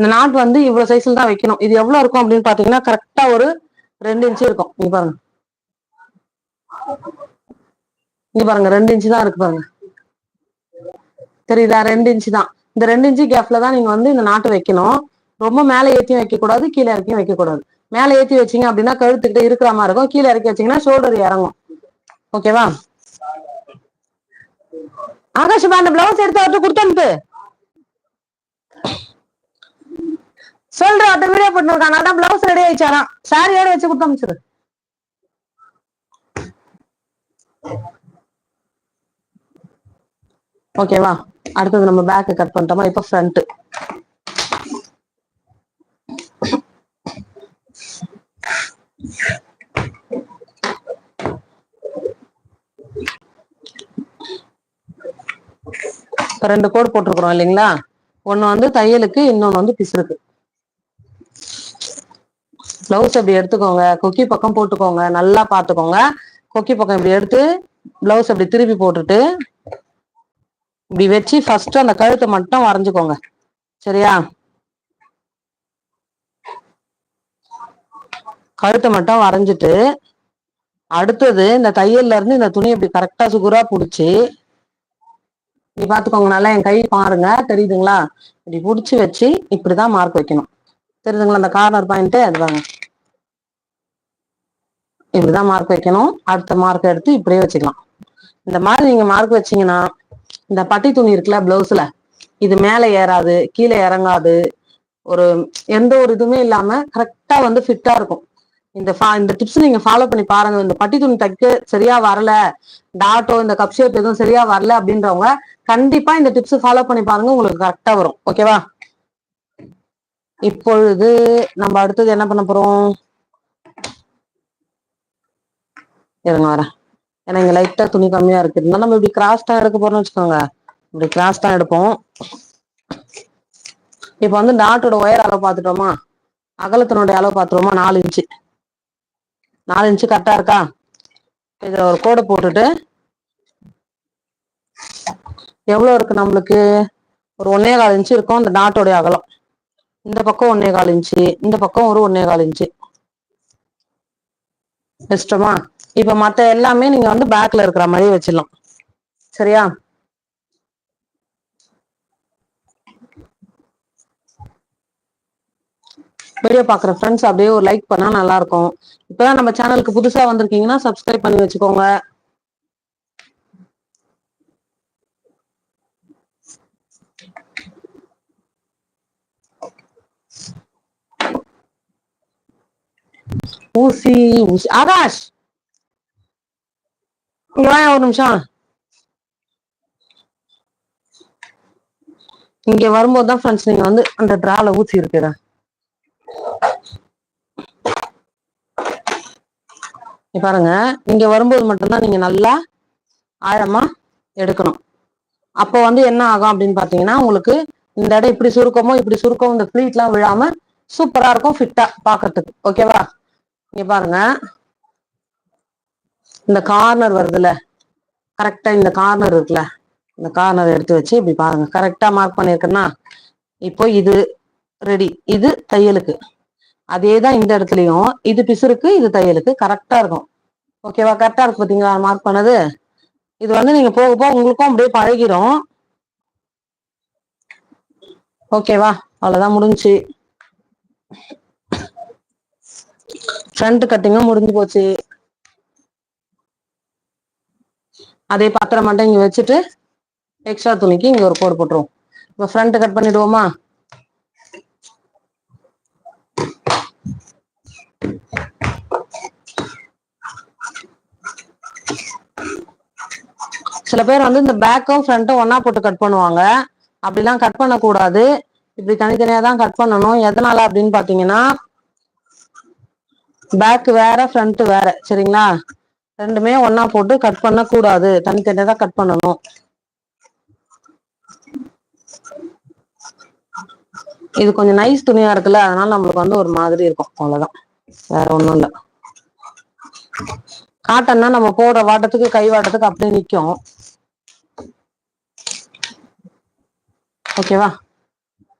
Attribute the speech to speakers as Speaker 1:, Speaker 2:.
Speaker 1: இந்த நாட் வந்து இவ்வளவு சைஸ்ல தான் வைக்கணும். இது எவ்வளவு இருக்கும் அப்படின்னு பாத்தீங்கன்னா கரெக்டா ஒரு ரெண்டு இன்ச்சு இருக்கும். இங்க பாருங்க. இங்க பாருங்க ரெண்டு இன்ச்சு தான் இருக்கு பாருங்க. தெரியுதா? ரெண்டு இன்ச்சு தான். இந்த ரெண்டு இன்ச்சு கேப்ல தான் நீங்க வந்து இந்த நாட்டு வைக்கணும். ரொம்ப மேலே ஏற்றியும் வைக்க கூடாது கீழே இறக்கியும் வைக்க கூடாது. மேலே ஏற்றி வச்சீங்க அப்படின்னா கழுத்துக்கிட்ட இருக்கிற மாதிரி இருக்கும். கீழே இறக்கி வச்சீங்கன்னா ஷோல்டர் இறங்கும். ஓகேவா ஆகாஷ் அந்த பிளவுஸ் எடுத்து அவர்கிட்ட கொடுத்து சொல்ற அந்த வீடியோ போட்டு இருக்கான் அதான் பிளவுஸ் ரெடி ஆயிடுச்சாராம். சாரியோட வச்சு கொடுத்து அமைச்சிரு. ஓகேவா அடுத்தது நம்ம பேக் கட் பண்ணிட்டோமா? இப்ப ஃப்ரண்ட் இப்ப ரெண்டு கோடு போட்டிருக்கிறோம் இல்லைங்களா? ஒன்னு வந்து தையலுக்கு இன்னொன்னு வந்து பிசுருக்கு பிளவுஸ் இப்படி எடுத்துக்கோங்க. கொக்கி பக்கம் போட்டுக்கோங்க. நல்லா பாத்துக்கோங்க. கொக்கி பக்கம் இப்படி எடுத்து பிளவுஸ் அப்படி திருப்பி போட்டுட்டு இப்படி வச்சு ஃபர்ஸ்ட் அந்த கழுத்தை மட்டும் வரைஞ்சுக்கோங்க. சரியா? கழுத்தை மட்டும் வரைஞ்சிட்டு அடுத்தது இந்த தையல்ல இருந்து இந்த துணி இப்படி கரெக்டா சுகுரா புடிச்சு இப்படி பாத்துக்கோங்க. நல்லா என் கை பாருங்க. தெரியுதுங்களா? இப்படி புடிச்சு வச்சு இப்படிதான் மார்க் வைக்கணும். தெரியுதுங்களா? அந்த கார்னர் பாயிண்ட் அது வாங்க இப்படிதான் மார்க் வைக்கணும். அடுத்த மார்க் எடுத்து இப்படியே வச்சுக்கலாம். இந்த மாதிரி நீங்க மார்க் வச்சீங்கன்னா இந்த பட்டி துணி இருக்குல்ல பிளவுஸ்ல இது மேல ஏறாது கீழே இறங்காது. ஒரு எந்த ஒரு இதுவுமே இல்லாம கரெக்டா வந்து ஃபிட்டா இருக்கும். இந்த இந்த டிப்ஸ் நீங்க ஃபாலோ பண்ணி பாருங்க. இந்த பட்டி துணி தைக்க சரியா வரல டாட்டோ இந்த கப் ஷேப் எதுவும் சரியா வரல அப்படின்றவங்க கண்டிப்பா இந்த டிப்ஸ் ஃபாலோ பண்ணி பாருங்க. உங்களுக்கு கரெக்டா வரும். ஓகேவா இப்பொழுது நம்ம அடுத்தது என்ன பண்ண போறோம்? இருங்க வரேன். ஏன்னா இங்க லைட்டா துணி கம்மியா இருக்கு. இருந்தாலும் நம்ம இப்படி கிராஸ் தான் எடுக்க போறோம்னு வச்சுக்கோங்க. இப்படி கிராஸ் தான் எடுப்போம். இப்ப வந்து டாட்டோட ஒயர் அளவு பார்த்துட்டோமா? அகலத்தினுடைய அளவு பார்த்துட்டோமா நாலு இன்ச்சு நாலு இன்ச்சு கரெக்டா இருக்கா? இதுல ஒரு கோடை போட்டுட்டு எவ்வளவு இருக்கு நம்மளுக்கு? ஒரு ஒன்னே கால் இன்ச்சு இருக்கும். அந்த நாட்டோடைய அகலம். இந்த பக்கம் ஒன்னே கால் இன்ச்சு இந்த பக்கம் ஒரு ஒன்னே கால் இன்ச்சு இஷ்டமா இப்ப மத்த எல்லாமே நீங்க வந்து பேக்ல இருக்கிற மாதிரி வச்சிடலாம். சரியா? வீடியோ பாக்குற ஃப்ரெண்ட்ஸ் அப்படியே ஒரு லைக் பண்ணா நல்லா இருக்கும் இப்பதான் நம்ம சேனலுக்கு புதுசா வந்திருக்கீங்கன்னா சப்ஸ்கிரைப் பண்ணி வச்சுக்கோங்க. ஊசி ஊசி ஆகாஷ்! இங்க வாயா ஒரு நிமிஷம். இங்க வரும்போது தான் ஃப்ரெண்ட்ஸ் நீங்க வந்து அந்த டிரால ஊசி இருக்கிற. பாருங்க இங்க வரும்போது மட்டும்தான் நீங்க நல்லா ஆழமா எடுக்கணும். அப்போ வந்து என்ன ஆகும் அப்படின்னு பாத்தீங்கன்னா உங்களுக்கு இந்த இடம் இப்படி சுருக்கமோ இப்படி சுருக்கமோ இந்த ஃபிளீட் எல்லாம் விழாம சூப்பரா இருக்கும் ஃபிட்டா பாக்குறதுக்கு. ஓகேவா இங்க பாருங்க. இந்த கார்னர் வருதுல்ல கரெக்டா இந்த கார்னர் இருக்குல்ல. இந்த கார்னர் எடுத்து வச்சு இப்படி பாருங்க. கரெக்டா மார்க் பண்ணிருக்கேன்னா இப்போ இது ரெடி இது தையலுக்கு. அதே தான் இந்த இடத்துலயும். இது பிசுருக்கு இது தையலுக்கு. கரெக்டா இருக்கும். ஓகேவா கரெக்டா இருக்கு பாத்தீங்களா? மார்க் பண்ணது. இது வந்து நீங்க போக போக உங்களுக்கும் அப்படியே பழகிரும். ஓகேவா அவ்வளவுதான் முடிஞ்சுச்சு ஃப்ரண்ட் கட்டிங்கும் முடிஞ்சு போச்சு. அதே பாத்திரம் மட்டும் இங்க வச்சுட்டு எக்ஸ்ட்ரா துணிக்கு இங்க ஒரு கோடு போட்டுருவோம். இப்போ ஃப்ரண்ட் கட் பண்ணிடுவோமா? சில பேர் வந்து இந்த பேக்கும் ஃப்ரண்ட்டும் ஒன்னா போட்டு கட் பண்ணுவாங்க. அப்படிலாம் கட் பண்ணக்கூடாது. இப்படி தனித்தனியா தான் கட் பண்ணணும். எதனால அப்படின்னு பார்த்தீங்கன்னா பேக் வேற ஃப்ரண்ட் வேற. சரிங்களா? ரெண்டுமே ஒண்ணா போட்டு கட் பண்ண கூடாது. தனித்தனியா தான் கட் பண்ணணும். இது கொஞ்சம் நைஸ் துணியா இருக்குல்ல அதனால நம்மளுக்கு வந்து ஒரு மாதிரி இருக்கும். அவ்வளவுதான். வேற ஒண்ணும் இல்ல. காட்டன்னா நம்ம போடுற வாட்டத்துக்கு கை வாட்டத்துக்கு அப்படியே நிக்கும். ஓகேவா